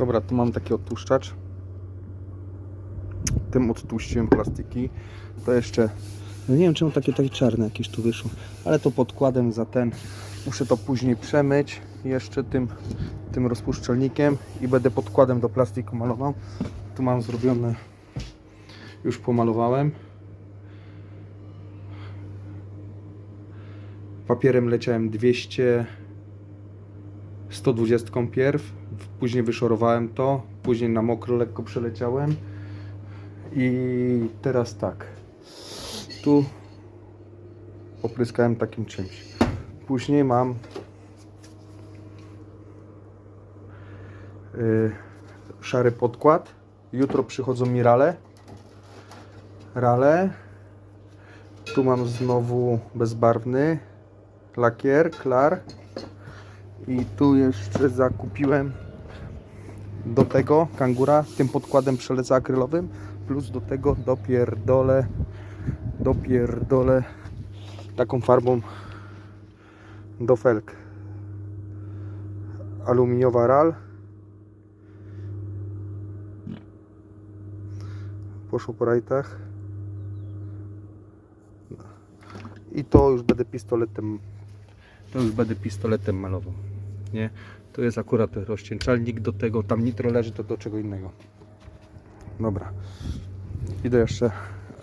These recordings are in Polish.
Dobra, tu mam taki odtłuszczacz. Tym odtłuściłem plastiki. To jeszcze. No nie wiem czemu takie takie czarne jakieś tu wyszło. Ale to podkładem za ten. Muszę to później przemyć jeszcze tym, tym rozpuszczalnikiem i będę podkładem do plastiku malował. Tu mam zrobione. Już pomalowałem. Papierem leciałem 200 120 pierw, później wyszorowałem to, później na mokro lekko przeleciałem i teraz tak, tu opryskałem takim czymś. Później mam y, szary podkład. Jutro przychodzą mi rale. Rale. Tu mam znowu bezbarwny lakier, klar. I tu jeszcze zakupiłem do tego kangura tym podkładem przeleza akrylowym plus do tego dopierdolę dopierdolę taką farbą do felk. Aluminiowa ral. Poszło po rajtach. I to już będę pistoletem to już będę pistoletem malował nie? To jest akurat rozcieńczalnik do tego, tam nitro leży, to do czego innego. Dobra. Idę jeszcze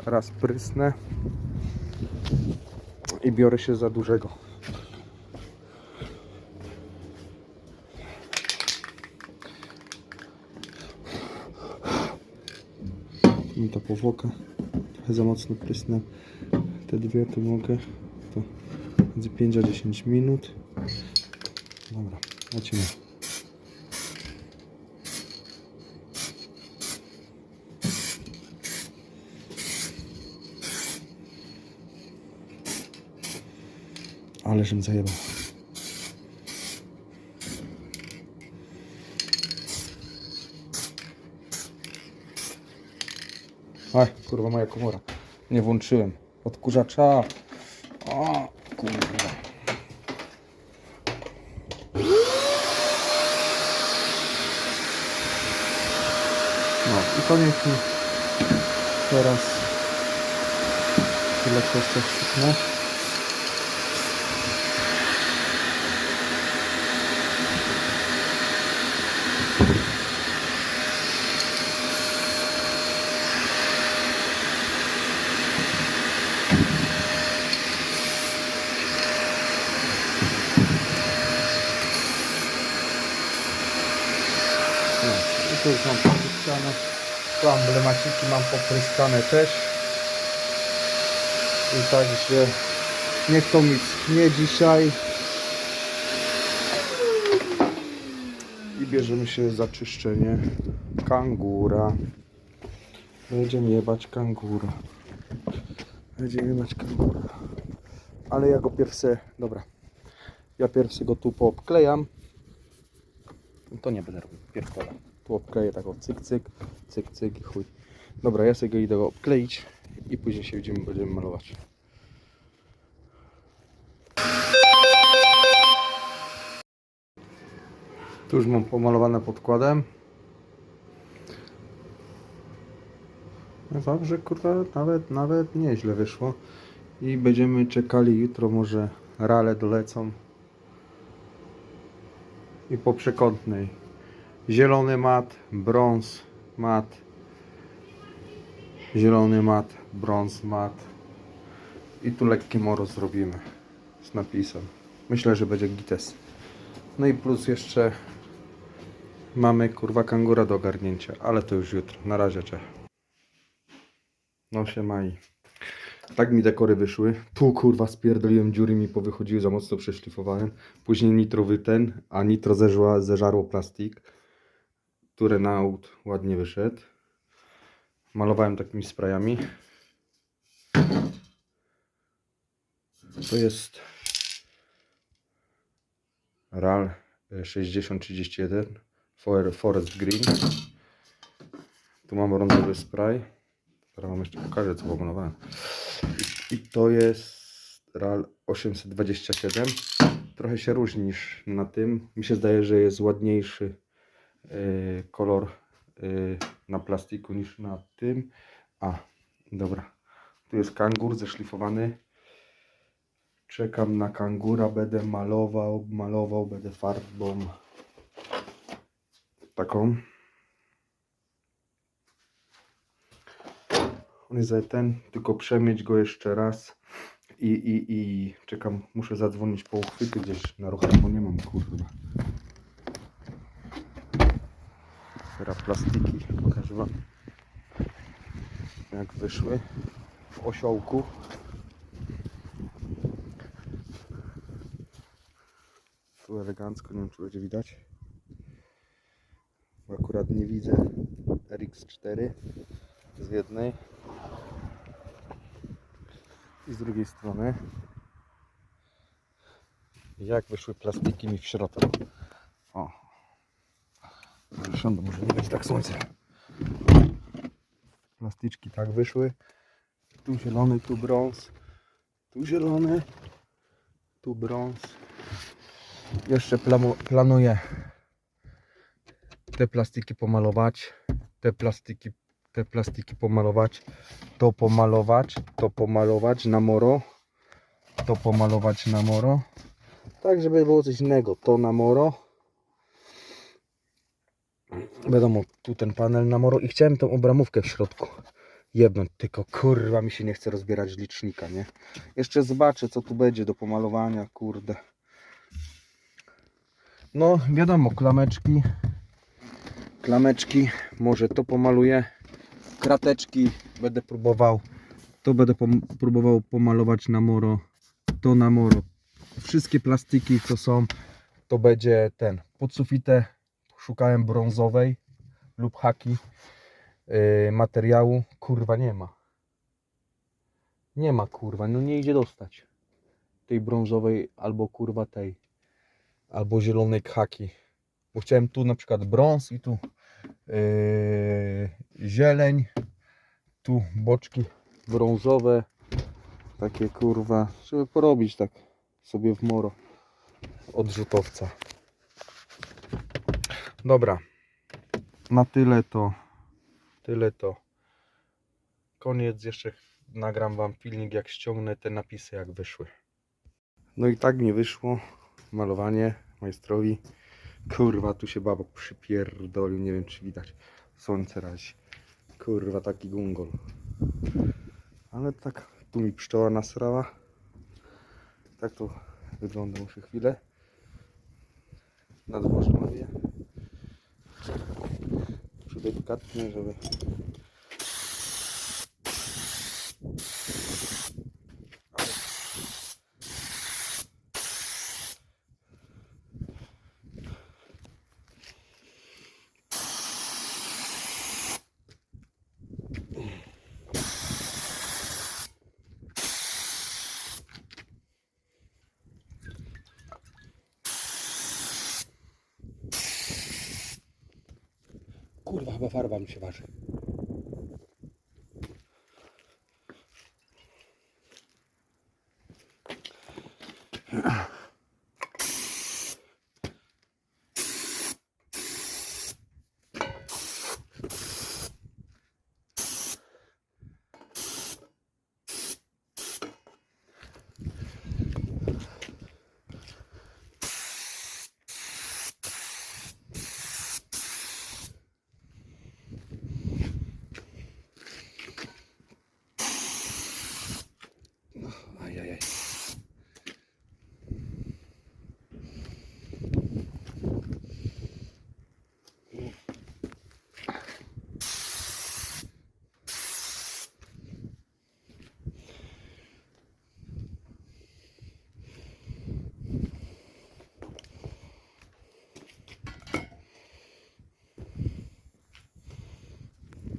raz prysnę i biorę się za dużego. Mi ta powłoka trochę za mocno prysnę. Te dwie tu mogę. To między 5 a 10 minut. Dobra, lecimy. Ale żem zajebał. Aj, kurwa moja komora. Nie włączyłem. Odkurzacza. O, kurwa. I koniec mi teraz tyle kwestia wstrzyknę. No, i tu już mam. Tu emblemaciki mam popryskane też. I także niech to mi nie dzisiaj. I bierzemy się za czyszczenie kangura. Będziemy jebać kangura. Będziemy jebać kangura. Ale ja go pierwsze, dobra. Ja pierwszy go tu poobklejam. To nie będę robił pierdola. Tu obkleję tak o cyk, cyk, cyk, cyk i chuj. Dobra, ja sobie go idę obkleić i później się widzimy, będziemy malować. Tu już mam pomalowane podkładem. No dobrze, kurwa, nawet, nawet nieźle wyszło. I będziemy czekali jutro, może rale dolecą i po przekątnej. Zielony mat, brąz mat, zielony mat, brąz mat i tu lekkie moro zrobimy z napisem. Myślę, że będzie gites. No i plus jeszcze mamy kurwa kangura do ogarnięcia, ale to już jutro. Na razie, cześć. No się mai. Tak mi dekory wyszły. Tu kurwa spierdoliłem dziury mi powychodziły, za mocno przeszlifowałem. Później nitrowy ten, a nitro zeżła, zeżarło plastik. Tu Renault ładnie wyszedł. Malowałem takimi sprayami. To jest RAL 6031 For- Forest Green. Tu mam brązowy spray. Teraz wam jeszcze pokażę co pomalowałem. I, to jest RAL 827. Trochę się różni niż na tym. Mi się zdaje, że jest ładniejszy kolor y, na plastiku niż na tym. A, dobra. Tu jest kangur zeszlifowany. Czekam na kangura, będę malował, malował, będę farbą taką. On jest ten, tylko przemyć go jeszcze raz i, i, i czekam, muszę zadzwonić po uchwyty gdzieś na ruchach, bo nie mam kurwa. Teraz plastiki, pokażę wam jak wyszły w osiołku. Tu elegancko, nie wiem czy będzie widać. Bo akurat nie widzę RX4 z jednej i z drugiej strony. Jak wyszły plastiki mi w środku. Zresztą może nie być tak słońce. Plastyczki tak wyszły. Tu zielony, tu brąz. Tu zielony, tu brąz. Jeszcze planuję te plastiki pomalować. Te plastiki, te plastiki pomalować. To pomalować, to pomalować na moro. To pomalować na moro. Tak, żeby było coś innego. To na moro. Wiadomo, tu ten panel na moro i chciałem tą obramówkę w środku jebnąć, tylko kurwa mi się nie chce rozbierać licznika, nie? Jeszcze zobaczę co tu będzie do pomalowania, kurde. No, wiadomo, klameczki. Klameczki, może to pomaluję. Krateczki będę próbował. To będę pom- próbował pomalować na moro. To na moro. Wszystkie plastiki co są, to będzie ten. Pod sufitę szukałem brązowej lub haki yy, materiału. Kurwa nie ma. Nie ma kurwa, no nie idzie dostać. Tej brązowej albo kurwa tej. Albo zielonej haki. Bo chciałem tu na przykład brąz i tu yy, zieleń. Tu boczki brązowe. Takie kurwa, żeby porobić tak sobie w moro odrzutowca. Dobra. Na tyle to. Tyle to. Koniec. Jeszcze nagram wam filmik jak ściągnę te napisy jak wyszły. No i tak mi wyszło. Malowanie majstrowi. Kurwa, tu się babok przypierdolił. Nie wiem czy widać. Słońce razi. Kurwa, taki gungol. Ale tak, tu mi pszczoła nasrała. Tak to wygląda. Muszę chwilę. Na dworze mówię. Muszę delikatnie, Kurwa, chyba farba mi się waży.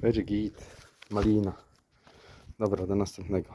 Będzie git. Malina. Dobra, do następnego.